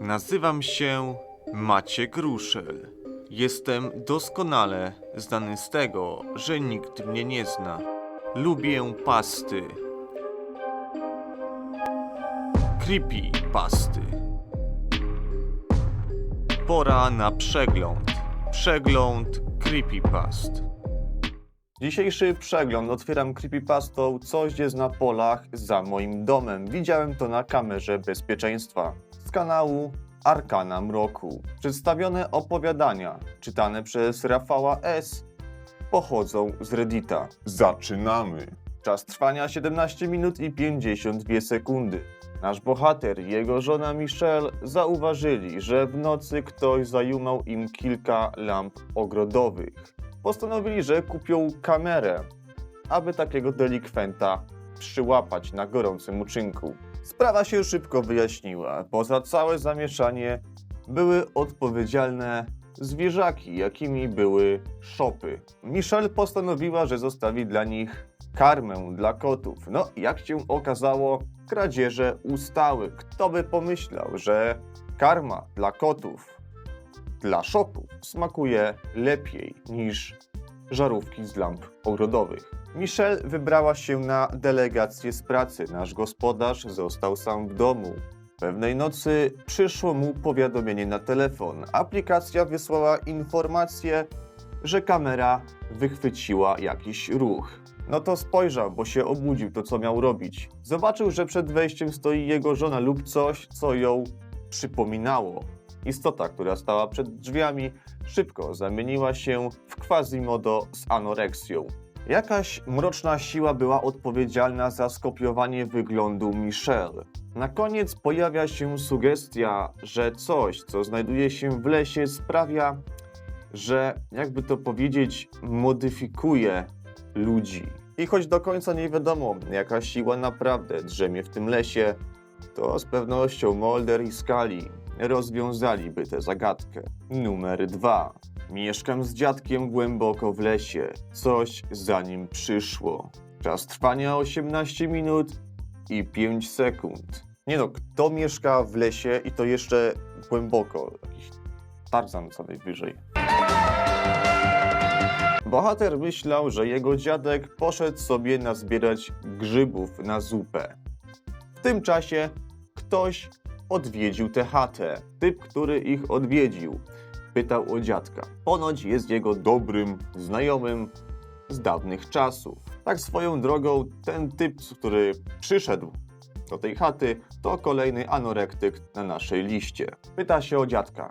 Nazywam się Maciek Ruszel. Jestem doskonale znany z tego, że nikt mnie nie zna. Lubię pasty. Creepy pasty. Pora na przegląd. Przegląd creepypast. Dzisiejszy przegląd otwieram creepypastą Coś jest na polach za moim domem. Widziałem to na kamerze bezpieczeństwa z kanału Arkana Mroku. Przedstawione opowiadania czytane przez Rafała S. pochodzą z Reddita. Zaczynamy! Czas trwania 17 minut i 52 sekundy. Nasz bohater i jego żona Michelle zauważyli, że w nocy ktoś zajumał im kilka lamp ogrodowych. Postanowili, że kupią kamerę, aby takiego delikwenta przyłapać na gorącym uczynku. Sprawa się szybko wyjaśniła. Poza całe zamieszanie były odpowiedzialne zwierzaki, jakimi były szopy. Michelle postanowiła, że zostawi dla nich karmę dla kotów. No, jak się okazało, kradzieże ustały. Kto by pomyślał, że karma dla kotów dla szopów smakuje lepiej niż żarówki z lamp ogrodowych. Michelle wybrała się na delegację z pracy. Nasz gospodarz został sam w domu. Pewnej nocy przyszło mu powiadomienie na telefon. Aplikacja wysłała informację, że kamera wychwyciła jakiś ruch. No to spojrzał, bo się obudził, to co miał robić. Zobaczył, że przed wejściem stoi jego żona lub coś, co ją przypominało. Istota, która stała przed drzwiami, szybko zamieniła się w Quasimodo z anoreksją. Jakaś mroczna siła była odpowiedzialna za skopiowanie wyglądu Michelle. Na koniec pojawia się sugestia, że coś, co znajduje się w lesie, sprawia, że jakby to powiedzieć, modyfikuje ludzi. I choć do końca nie wiadomo, jaka siła naprawdę drzemie w tym lesie, to z pewnością Mulder i Scully rozwiązaliby tę zagadkę. Numer dwa. Mieszkam z dziadkiem głęboko w lesie. Coś za nim przyszło. Czas trwania 18 minut i 5 sekund. Nie no, kto mieszka w lesie i to jeszcze głęboko? Jakiś Tarzan co najwyżej. Bohater myślał, że jego dziadek poszedł sobie nazbierać grzybów na zupę. W tym czasie ktoś odwiedził tę chatę. Typ, który ich odwiedził, pytał o dziadka. Ponoć jest jego dobrym znajomym z dawnych czasów. Tak swoją drogą, ten typ, który przyszedł do tej chaty, to kolejny anorektyk na naszej liście. Pyta się o dziadka.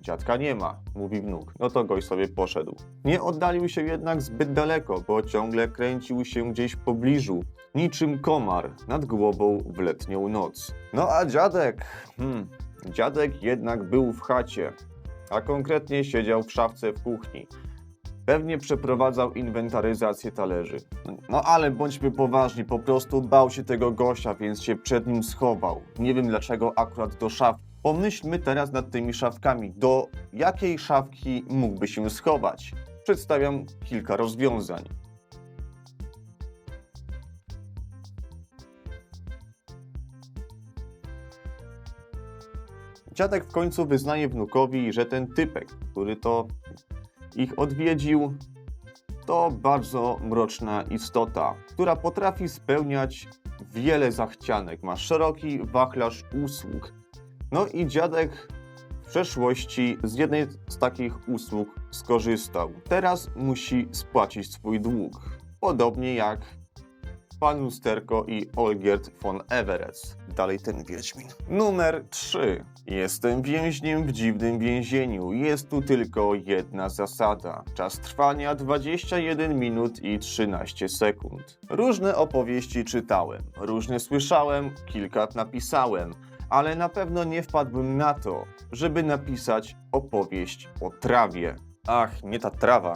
Dziadka nie ma, mówi wnuk. No to goś sobie poszedł. Nie oddalił się jednak zbyt daleko, bo ciągle kręcił się gdzieś w pobliżu, niczym komar nad głową w letnią noc. No a dziadek, hmm, dziadek jednak był w chacie, a konkretnie siedział w szafce w kuchni. Pewnie przeprowadzał inwentaryzację talerzy. No ale bądźmy poważni, po prostu bał się tego gościa, więc się przed nim schował. Nie wiem dlaczego akurat do szafki. Pomyślmy teraz nad tymi szafkami. Do jakiej szafki mógłby się schować? Przedstawiam kilka rozwiązań. Dziadek w końcu wyznaje wnukowi, że ten typek, który to ich odwiedził, to bardzo mroczna istota, która potrafi spełniać wiele zachcianek. Ma szeroki wachlarz usług. No i dziadek w przeszłości z jednej z takich usług skorzystał. Teraz musi spłacić swój dług. Podobnie jak pan Lusterko i Olgierd von Everett. Dalej ten Wiedźmin. Numer 3. Jestem więźniem w dziwnym więzieniu. Jest tu tylko jedna zasada. Czas trwania 21 minut i 13 sekund. Różne opowieści czytałem, różne słyszałem, kilka napisałem, ale na pewno nie wpadłbym na to, żeby napisać opowieść o trawie. Ach, nie ta trawa.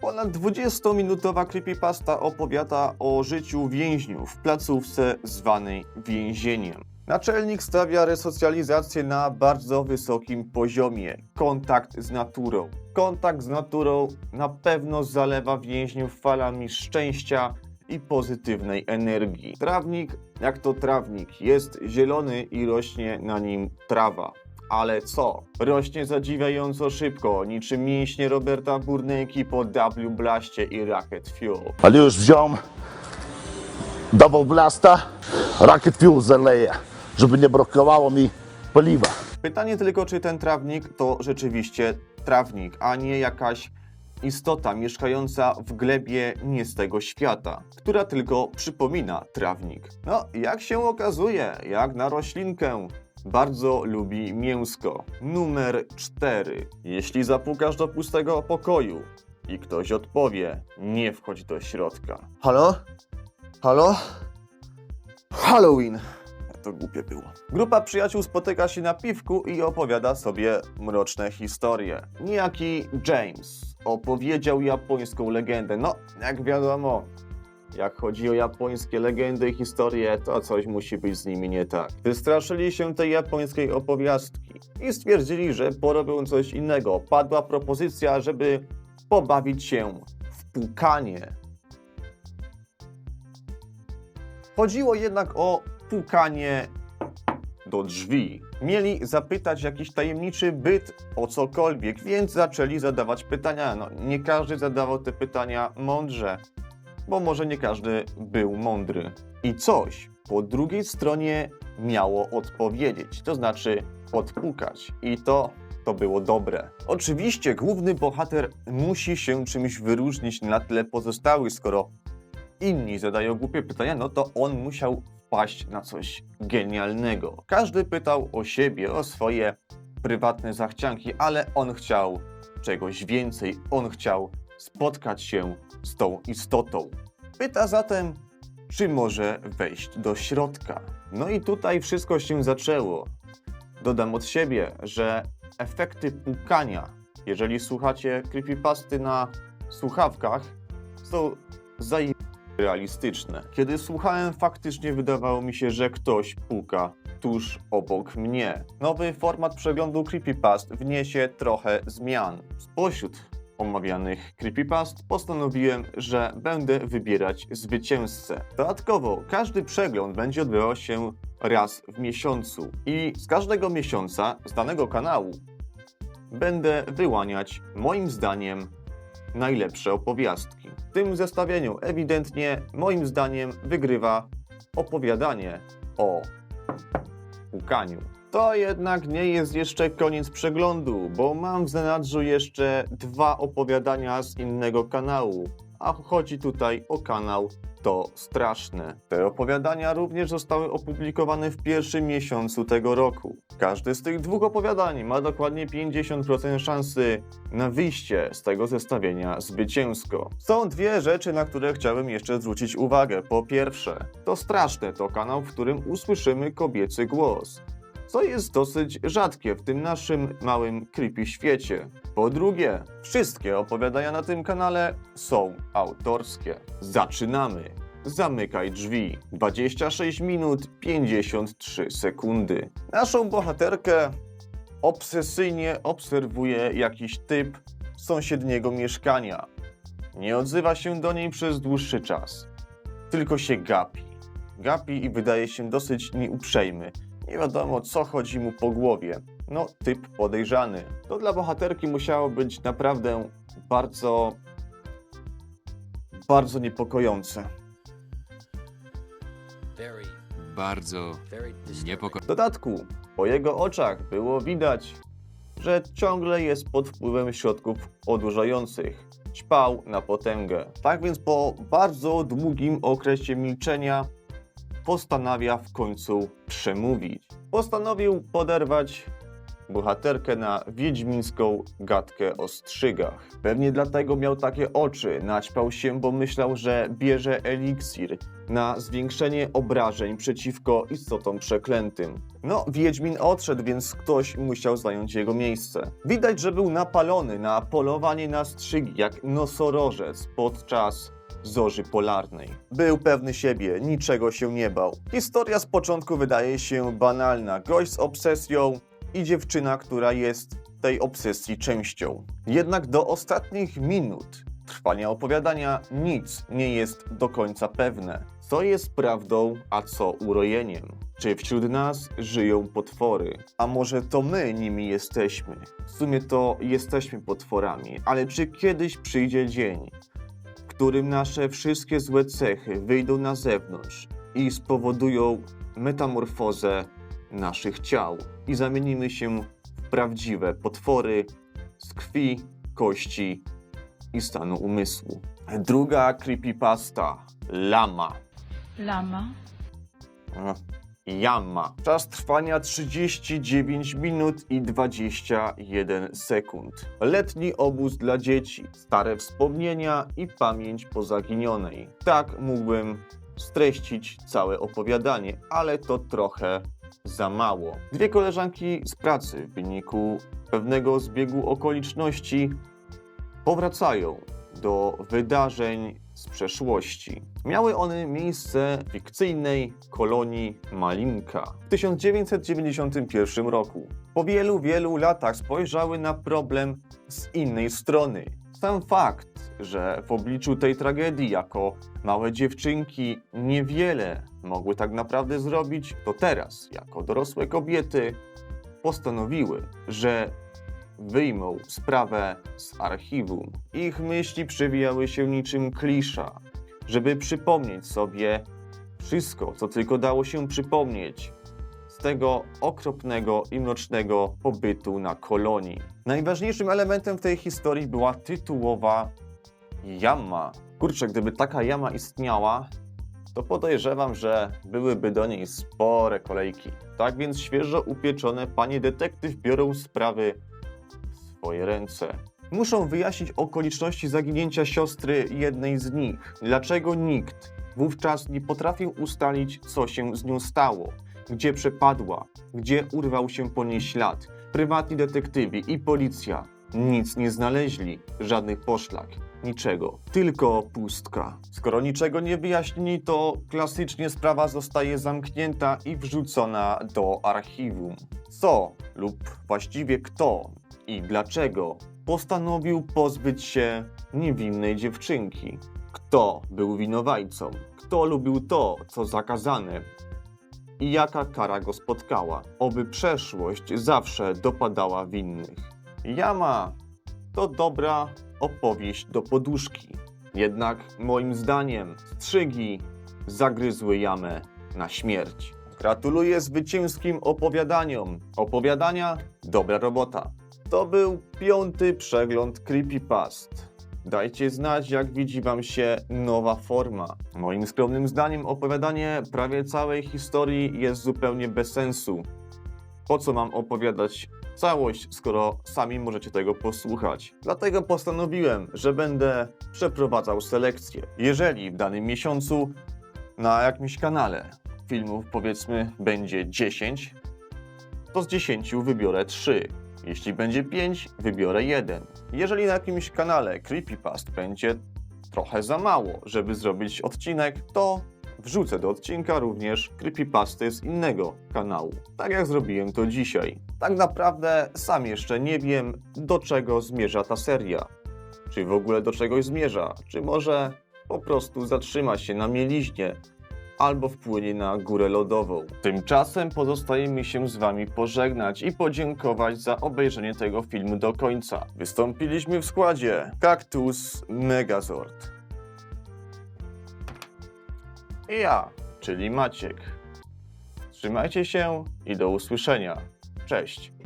Ponad 20-minutowa creepypasta opowiada o życiu więźniów w placówce zwanej więzieniem. Naczelnik stawia resocjalizację na bardzo wysokim poziomie. Kontakt z naturą. Kontakt z naturą na pewno zalewa więźniów falami szczęścia i pozytywnej energii. Trawnik, jak to trawnik, jest zielony i rośnie na nim trawa. Ale co? Rośnie zadziwiająco szybko, niczym mięśnie Roberta Burnejki po W Blaście i Rocket Fuel. Ale już wziąłem double blasta, rocket fuel zaleję, żeby nie brakowało mi paliwa. Pytanie tylko, czy ten trawnik to rzeczywiście trawnik, a nie jakaś istota mieszkająca w glebie nie z tego świata, która tylko przypomina trawnik. No, jak się okazuje, jak na roślinkę, bardzo lubi mięsko. Numer 4. Jeśli zapukasz do pustego pokoju i ktoś odpowie, nie wchodź do środka. Halo? Halo? Halloween! To głupie było. Grupa przyjaciół spotyka się na piwku i opowiada sobie mroczne historie. Niejaki James opowiedział japońską legendę. No, jak wiadomo, jak chodzi o japońskie legendy i historie, to coś musi być z nimi nie tak. Wystraszyli się tej japońskiej opowiastki i stwierdzili, że porobią coś innego. Padła propozycja, żeby pobawić się w pukanie. Chodziło jednak o pukanie do drzwi. Mieli zapytać jakiś tajemniczy byt o cokolwiek, więc zaczęli zadawać pytania. No, nie każdy zadawał te pytania mądrze, bo może nie każdy był mądry. I coś po drugiej stronie miało odpowiedzieć, to znaczy odpukać. I to to było dobre. Oczywiście główny bohater musi się czymś wyróżnić na tle pozostałych, skoro inni zadają głupie pytania, no to on musiał wpaść na coś genialnego. Każdy pytał o siebie, o swoje prywatne zachcianki, ale on chciał czegoś więcej. On chciał spotkać się z tą istotą. Pyta zatem, czy może wejść do środka. No i tutaj wszystko się zaczęło. Dodam od siebie, że efekty pukania, jeżeli słuchacie creepypasty na słuchawkach, są zaje realistyczne. Kiedy słuchałem, faktycznie wydawało mi się, że ktoś puka tuż obok mnie. Nowy format przeglądu creepypast wniesie trochę zmian. Spośród omawianych creepypast postanowiłem, że będę wybierać zwycięzcę. Dodatkowo, każdy przegląd będzie odbywał się raz w miesiącu i z każdego miesiąca z danego kanału będę wyłaniać moim zdaniem najlepsze opowiastki. W tym zestawieniu ewidentnie moim zdaniem wygrywa opowiadanie o pukaniu. To jednak nie jest jeszcze koniec przeglądu, bo mam w zanadrzu jeszcze dwa opowiadania z innego kanału, a chodzi tutaj o kanał To Straszne. Te opowiadania również zostały opublikowane w pierwszym miesiącu tego roku. Każde z tych dwóch opowiadań ma dokładnie 50% szansy na wyjście z tego zestawienia zwycięsko. Są dwie rzeczy, na które chciałbym jeszcze zwrócić uwagę. Po pierwsze, To Straszne to kanał, w którym usłyszymy kobiecy głos co jest dosyć rzadkie w tym naszym małym creepy świecie. Po drugie, wszystkie opowiadania na tym kanale są autorskie. Zaczynamy. Zamykaj drzwi. 26 minut 53 sekundy. Naszą bohaterkę obsesyjnie obserwuje jakiś typ sąsiedniego mieszkania. Nie odzywa się do niej przez dłuższy czas. Tylko się gapi. Gapi i wydaje się dosyć nieuprzejmy. Nie wiadomo, co chodzi mu po głowie. No, typ podejrzany. To dla bohaterki musiało być naprawdę bardzo, bardzo niepokojące. Very, Bardzo disturbing. W niepokojące. dodatku, po jego oczach było widać, że ciągle jest pod wpływem środków odurzających. Ćpał na potęgę. Tak więc po bardzo długim okresie milczenia postanawia w końcu przemówić. Postanowił poderwać bohaterkę na wiedźmińską gadkę o strzygach. Pewnie dlatego miał takie oczy, naćpał się, bo myślał, że bierze eliksir na zwiększenie obrażeń przeciwko istotom przeklętym. No, Wiedźmin odszedł, więc ktoś musiał zająć jego miejsce. Widać, że był napalony na polowanie na strzygi, jak nosorożec podczas zorzy polarnej. Był pewny siebie, niczego się nie bał. Historia z początku wydaje się banalna. Gość z obsesją i dziewczyna, która jest tej obsesji częścią. Jednak do ostatnich minut trwania opowiadania nic nie jest do końca pewne. Co jest prawdą, a co urojeniem? Czy wśród nas żyją potwory? A może to my nimi jesteśmy? W sumie to jesteśmy potworami, ale czy kiedyś przyjdzie dzień, którym nasze wszystkie złe cechy wyjdą na zewnątrz i spowodują metamorfozę naszych ciał i zamienimy się w prawdziwe potwory z krwi, kości i stanu umysłu. Druga creepypasta. Lama. Lama. Yama. Czas trwania 39 minut i 21 sekund. Letni obóz dla dzieci, stare wspomnienia i pamięć po zaginionej. Tak mógłbym streścić całe opowiadanie, ale to trochę za mało. Dwie koleżanki z pracy w wyniku pewnego zbiegu okoliczności powracają do wydarzeń z przeszłości. Miały one miejsce w fikcyjnej kolonii Malinka w 1991 roku. Po wielu, wielu latach spojrzały na problem z innej strony. Sam fakt, że w obliczu tej tragedii jako małe dziewczynki niewiele mogły tak naprawdę zrobić, to teraz, jako dorosłe kobiety, postanowiły, że wyjmą sprawę z archiwum. Ich myśli przewijały się niczym klisza, żeby przypomnieć sobie wszystko, co tylko dało się przypomnieć z tego okropnego i mrocznego pobytu na kolonii. Najważniejszym elementem w tej historii była tytułowa jama. Kurczę, gdyby taka jama istniała, to podejrzewam, że byłyby do niej spore kolejki. Tak więc świeżo upieczone panie detektyw biorą sprawy swoje ręce. Muszą wyjaśnić okoliczności zaginięcia siostry jednej z nich. Dlaczego nikt wówczas nie potrafił ustalić, co się z nią stało, gdzie przepadła, gdzie urwał się po niej ślad. Prywatni detektywi i policja nic nie znaleźli, żadnych poszlak, niczego, tylko pustka. Skoro niczego nie wyjaśnili, to klasycznie sprawa zostaje zamknięta i wrzucona do archiwum. Co lub właściwie kto i dlaczego postanowił pozbyć się niewinnej dziewczynki? Kto był winowajcą? Kto lubił to, co zakazane? I jaka kara go spotkała? Oby przeszłość zawsze dopadała winnych. Jama to dobra opowieść do poduszki. Jednak moim zdaniem strzygi zagryzły jamę na śmierć. Gratuluję zwycięskim opowiadaniom. Opowiadania, dobra robota. To był piąty przegląd Creepypast. Dajcie znać, jak widzi Wam się nowa forma. Moim skromnym zdaniem opowiadanie prawie całej historii jest zupełnie bez sensu. Po co mam opowiadać całość, skoro sami możecie tego posłuchać? Dlatego postanowiłem, że będę przeprowadzał selekcję. Jeżeli w danym miesiącu na jakimś kanale filmów powiedzmy będzie 10, to z 10 wybiorę 3. Jeśli będzie 5, wybiorę 1. Jeżeli na jakimś kanale Creepypast będzie trochę za mało, żeby zrobić odcinek, to wrzucę do odcinka również creepypasty z innego kanału. Tak jak zrobiłem to dzisiaj. Tak naprawdę sam jeszcze nie wiem, do czego zmierza ta seria. Czy w ogóle do czegoś zmierza, czy może po prostu zatrzyma się na mieliźnie albo wpłynie na górę lodową. Tymczasem pozostaje mi się z Wami pożegnać i podziękować za obejrzenie tego filmu do końca. Wystąpiliśmy w składzie Kaktus Megazord. I ja, czyli Maciek. Trzymajcie się i do usłyszenia. Cześć.